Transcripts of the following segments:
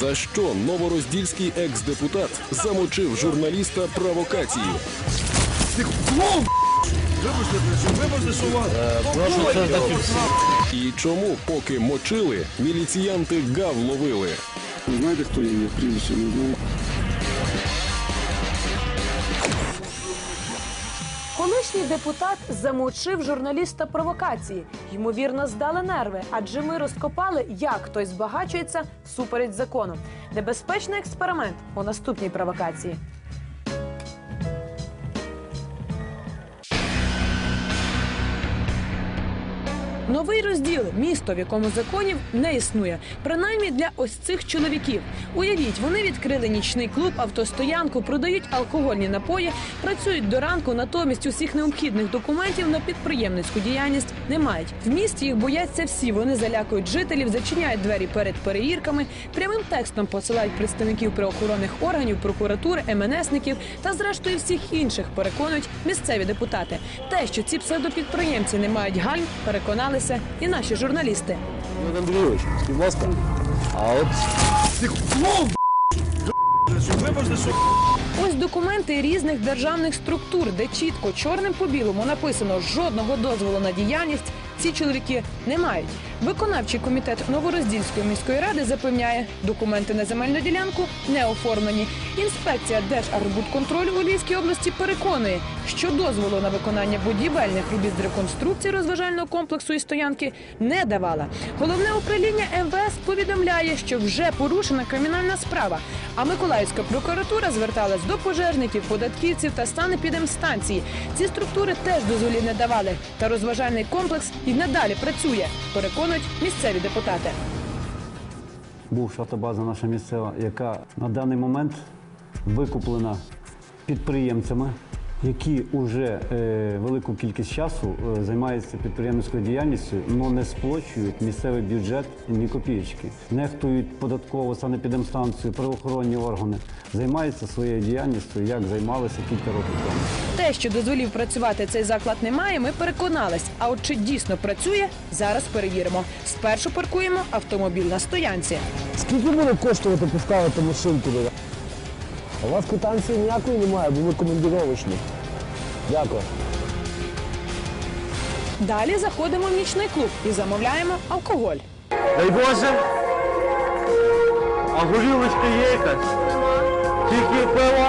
За що новороздільський екс-депутат замочив журналіста провокації? І чому, поки мочили, міліціянти гав ловили? Ви знаєте, хто є? Прізвище не знаю. Колишній депутат замочив журналіста провокації. Ймовірно, здали нерви, адже ми розкопали, як хтось збагачується всупереч закону. Небезпечний експеримент у наступній провокації. Новий розділ місто, в якому законів не існує. Принаймні для ось цих чоловіків. Уявіть, вони відкрили нічний клуб, автостоянку, продають алкогольні напої, працюють до ранку, натомість усіх необхідних документів на підприємницьку діяльність не мають. В місті їх бояться всі. Вони залякують жителів, зачиняють двері перед перевірками, прямим текстом посилають представників правоохоронних органів, прокуратури, МНСників та, зрештою, всіх інших переконують місцеві депутати. Те, що ці псевдопідприємці не мають гальм, переконалися і наші журналісти. Андрійович, будь ласка, а от Ось документи різних державних структур, де чітко чорним по білому написано жодного дозволу на діяльність. Ці чоловіки не мають. Виконавчий комітет Новороздільської міської ради запевняє, документи на земельну ділянку не оформлені. Інспекція Держарбудконтролю у Львівській області переконує, що дозволу на виконання будівельних робіт з реконструкції розважального комплексу і стоянки не давала. Головне управління МВС повідомляє, що вже порушена кримінальна справа. А Миколаївська прокуратура зверталась до пожежників, податківців та санепідемстанції. Ці структури теж дозволів не давали. Та розважальний комплекс і надалі працює. Переконують місцеві депутати. Був автобаза наша місцева, яка на даний момент викуплена підприємцями, які вже е, велику кількість часу е, займаються підприємницькою діяльністю, але не сплочують місцевий бюджет ні копійки, нехтують податкову санепідемстанцію, правоохоронні органи, займаються своєю діяльністю, як займалися кілька років тому. Те, що дозволів працювати цей заклад немає, ми переконались. А от чи дійсно працює, зараз перевіримо. Спершу паркуємо автомобіль на стоянці. Скільки буде коштувати поставити машинку? У вас квитанції ніякої немає, бо ви командировочні. Дякую. Далі заходимо в нічний клуб і замовляємо алкоголь. дай Боже, а горілочка є якась? Тільки пиво?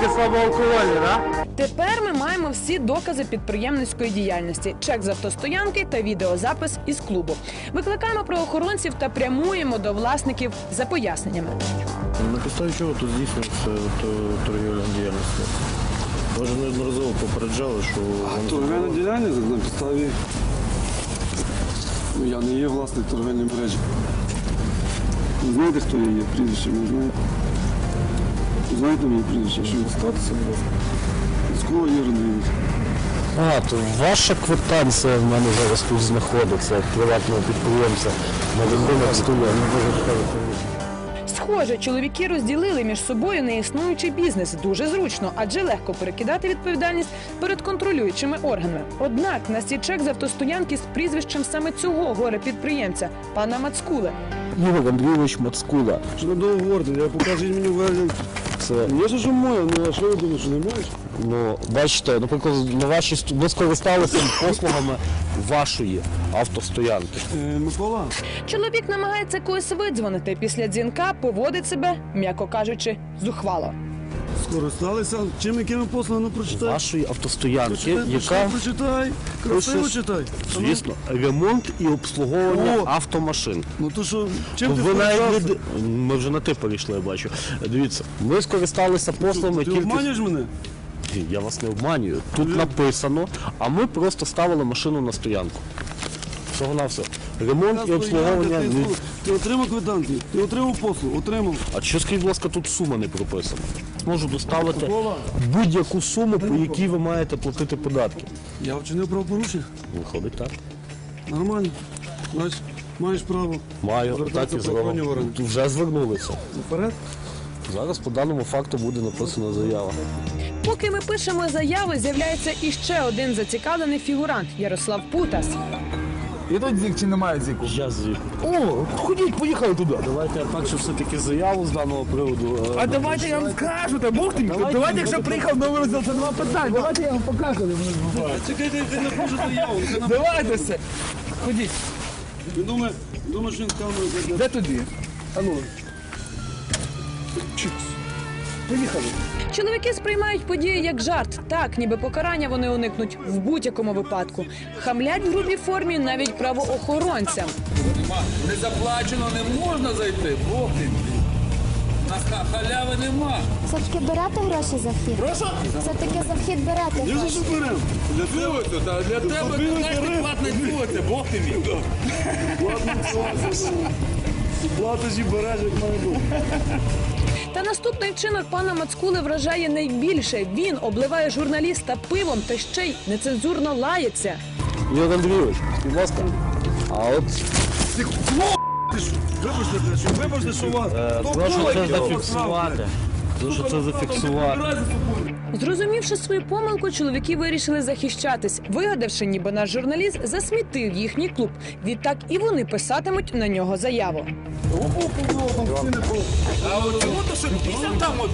Тільки слабоалкогольне, так? Тепер ми маємо всі докази підприємницької діяльності, чек з автостоянки та відеозапис із клубу. Викликаємо правоохоронців та прямуємо до власників за поясненнями. На підставі чого тут здійснюється торгівля діяльністю? Ви ж неодноразово попереджали, що А торговельна діяльність на підставі. Ну, я не є власник торговельної мережі. Ви знаєте, хто я є? Прізвище не знаєте? Ви знаєте моє прізвище? Що статися? Скоро Андрійович. А, то ваша квитанція в мене зараз тут знаходиться, як приватного підприємця. На рахунок стоїть. Схоже, чоловіки розділили між собою неіснуючий бізнес дуже зручно, адже легко перекидати відповідальність перед контролюючими органами. Однак на стічек чек з автостоянки з прізвищем саме цього горе підприємця пана Мацкула. Ігор Андрійович Мацкула. Що не довго покажіть мені. Це Я ж що моє, ну а що ви думаєте, що не маєш? ну бачите, наприклад, на ваші ст- ви скористалися послугами вашої автостоянки. Е, Микола, Чоловік намагається когось видзвонити. Після дзвінка поводить себе, м'яко кажучи, зухвало. Скористалися. Чим якими послугами прочитай? Вашої автостоянки, Прочитай, яка прочитай, красиво читай. звісно ремонт і обслуговування О! автомашин. Ну то що, чим ти скористався? ми вже на ти перейшли, я бачу. Дивіться, ми скористалися послугами Ти тільки. обманюєш мене? Я вас не обманюю. Тут написано, а ми просто ставили машину на стоянку. Всього на все. Ремонт і обслуговування. Ти, отримав квитанцію, ти отримав послугу, отримав. А що скажіть, будь ласка, тут сума не прописана? Можу доставити будь-яку суму, по якій ви маєте платити податки. Я вчинив правопорушення. Виходить так. Нормально. Маєш, маєш право. Маю, так і органи. Вже звернулися. Вперед. Зараз по даному факту буде написана заява. Поки ми пишемо заяви, з'являється іще один зацікавлений фігурант Ярослав Путас. Є тут зік чи немає зіку? Я звідти. О, ходіть, поїхали туди. Давайте я перше все-таки заяву з даного приводу. е, А давайте я вам скажу, та Бог ти, давайте, якщо приїхав новий розділ, це нема питань, давайте я вам покажу, де вони бувають. Чекайте, ти не хочеш заяву. Давайте все. Ходіть. Він думає, думає, що він камеру Де туди? А ну. Чикс. Поїхали. Чоловіки сприймають події як жарт. Так, ніби покарання вони уникнуть в будь-якому випадку. Хамлять в грубій формі навіть правоохоронцям. Не заплачено, не можна зайти. Бог ти. Нас халяви нема. Все-таки берете гроші за вхід? Прошу? Все-таки за вхід берете гроші? Для тебе, та для тебе ти ти дівоця, Бог ти мій. Платежі береш, як має бути. Та наступний вчинок пана Мацкули вражає найбільше. Він обливає журналіста пивом та ще й нецензурно лається. Ігор Андрійович, будь ласка. А от Вибачте, що вибачте, що у вас. е, прошу це зафіксувати. Прошу це зафіксувати. Зрозумівши свою помилку, чоловіки вирішили захищатись, вигадавши, ніби наш журналіст засмітив їхній клуб. Відтак і вони писатимуть на нього заяву. А от чому то що після там от?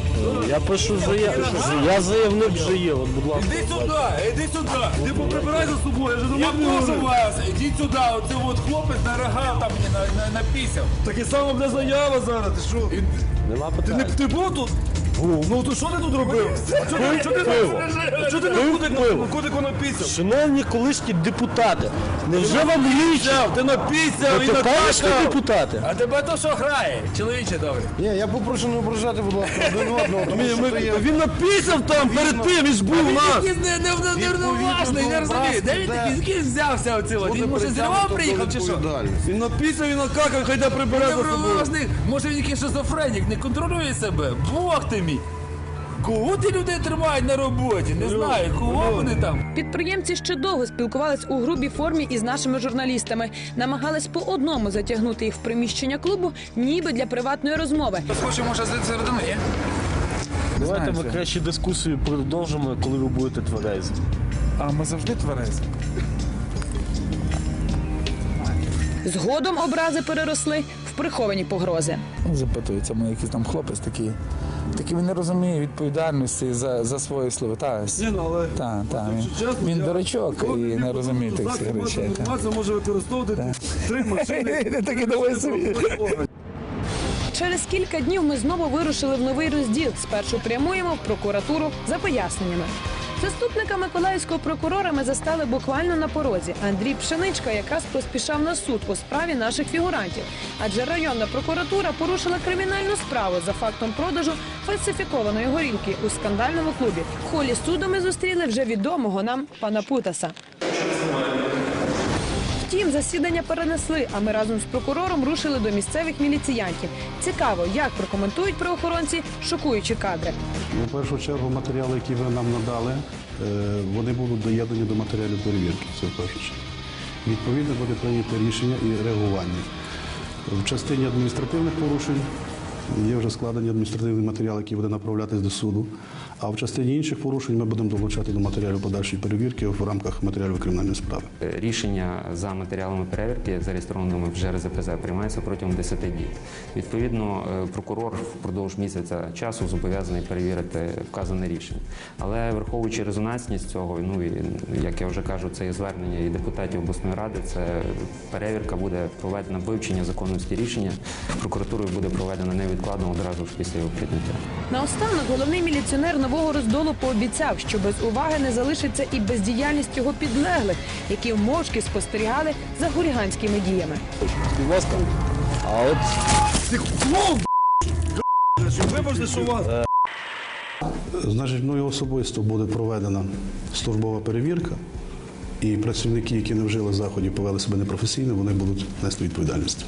Я пишу заяву. Я заявник вже є, от будь ласка. Іди сюди, іди сюди. Ти поприбирай за собою, я вже Я прошу вас, ідіть сюди, оце от хлопець нарагав там мені на, на, напісяв. Таке саме буде заява зараз, ти що? Нема Ти, не, питань. ти був тут? Був. Ну то що ти тут робив? Чого ти, чого ти, пиво. а ти на Пив кудику, пиво. кудику напісяв? Шановні колишні депутати, невже вам лічно? Ти напісяв і Ви теперішні накакав. депутати? А тебе то що грає, чоловіче добре? Ні, я попрошу не ображати, будь ласка, один одного, тому що це є Він напісяв там перед тим, він ж був у нас. Якийсь не, не, не, розумію. Де він такий, звідки він взявся от? Він може з Львова приїхав чи що? Він напісяв і накакав, хай де прибере за собою. Невроважний, може він якийсь шизофренік, не контролює себе. Бог ти мій. Кого ти людей тримають на роботі? Не знаю, кого вони там. Підприємці ще довго спілкувались у грубій формі із нашими журналістами, намагались по одному затягнути їх в приміщення клубу, ніби для приватної розмови. Хоче, може, з середини, є? Давайте ми краще дискусію продовжимо, коли ви будете тверезі. А ми завжди тверезі. Згодом образи переросли приховані погрози. Запитується мене якийсь там хлопець такий. Такий він не розуміє відповідальності за, за свої слова. Та, Ні, ну, але... та, та, він, Чесно, він я- дурачок і не розуміє тих всіх речей. та. Може використовувати три машини. Такі давай собі. Через кілька днів ми знову вирушили в новий розділ. Спершу прямуємо в прокуратуру за поясненнями. Заступника миколаївського прокурора ми застали буквально на порозі. Андрій Пшеничка якраз поспішав на суд у справі наших фігурантів. Адже районна прокуратура порушила кримінальну справу за фактом продажу фальсифікованої горілки у скандальному клубі. В холі суду ми зустріли вже відомого нам пана Путаса. Втім, засідання перенесли, а ми разом з прокурором рушили до місцевих міліціянтів. Цікаво, як прокоментують правоохоронці шокуючі кадри. Ну, В першу чергу матеріали, які ви нам надали, е, вони будуть доєднані до матеріалів перевірки. Це в першу чергу. Відповідно буде прийнято рішення і реагування. В частині адміністративних порушень є вже складені адміністративний матеріал, який буде направлятись до суду. А в частині інших порушень ми будемо долучати до матеріалів подальшої перевірки в рамках матеріалів кримінальної справи. Рішення за матеріалами перевірки, зареєстрованими в ЖРЗПЗ, приймається протягом 10 днів. Відповідно, е, прокурор впродовж місяця часу зобов'язаний перевірити вказане рішення. Але враховуючи резонансність цього, ну і як я вже кажу, це є звернення і депутатів обласної ради. Це перевірка буде проведена вивчення законності рішення. Прокуратурою буде проведена невідкладно одразу ж після його прийняття. Наостанок головний міліціонер нового роздолу пообіцяв, що без уваги не залишиться і бездіяльність його підлеглих, які мовчки спостерігали за хуліганськими діями. Будь ласка. А от Вибачте, що у вас. Значить, мною особисто буде проведена службова перевірка, і працівники, які не вжили заходів, повели себе непрофесійно, вони будуть нести відповідальність.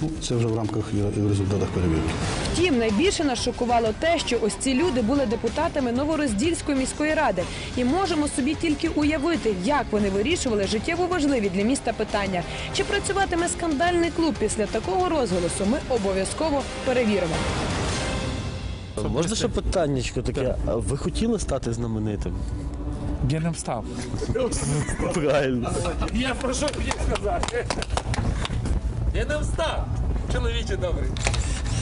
Ну, це вже в рамках і в результатах перевірки. Втім, найбільше нас шокувало те, що ось ці люди були депутатами Новороздільської міської ради, і можемо собі тільки уявити, як вони вирішували життєво важливі для міста питання. Чи працюватиме скандальний клуб після такого розголосу? Ми обов'язково перевіримо. можна ще питаннячко таке? А Ви хотіли стати знаменитим? Я не встав. Правильно. Я про що хотів сказати? Я не встав, чоловіче добрий.